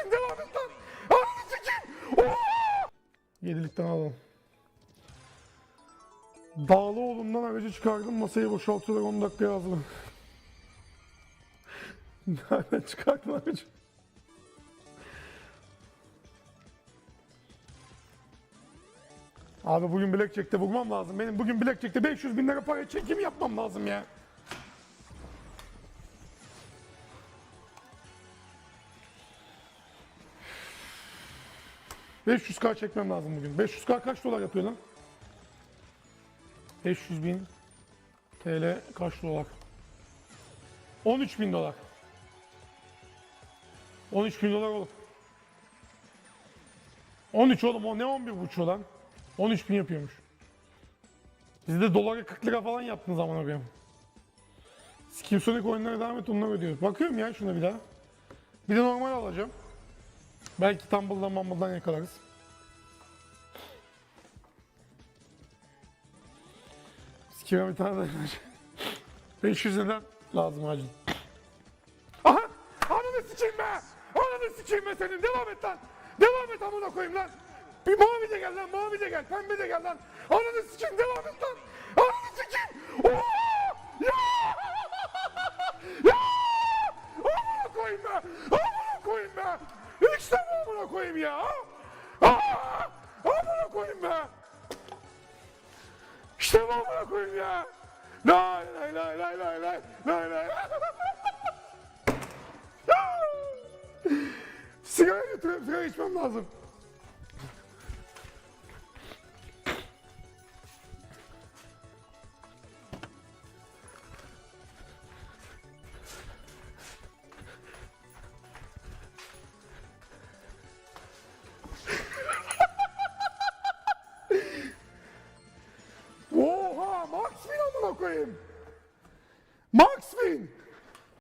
sikeyim devam et lan. Ananı sikeyim. Oha! Yedilikten alalım. Dağlıoğlu'ndan aracı çıkardım masayı boşaltıyorlar 10 dakikaya hazırım. Nereden çıkardın aracı? Abi bugün Blackjack'te vurmam lazım. Benim bugün Blackjack'te 500 bin lira para çekim yapmam lazım ya. ...500k çekmem lazım bugün. 500k kaç dolar yapıyor lan? 500 bin TL kaç dolar? 13 bin dolar. 13 bin dolar olur. 13 oğlum o ne 11 buçuk lan? 13 bin yapıyormuş. Biz de dolara 40 lira falan yaptığın zaman arıyorum. Skim Sonic oyunlara devam et onları ödüyoruz. Bakıyorum ya şuna bir daha. Bir de normal alacağım. Belki Tumble'dan Mumble'dan yakalarız. Skim'e bir tane daha 500 neden lazım acil. Aha! Ananı sikeyim be! Ananı sikeyim be senin! Devam et lan! Devam et amına koyayım lan! Bir mavi de gel lan, mavi de gel, pembe de gel lan! Ananı sikeyim, devam et lan! Ananı sikeyim! Oha! Ya! Ya! Amına koyayım be! Amına koyayım be! İşte bu amına koyayım ya! Aa! Amına koyayım be! İşte bu amına koyayım ya! Lay lay lay lay lay lay lay lay Sigara götürüyorum, sigara içmem lazım. program. Marx.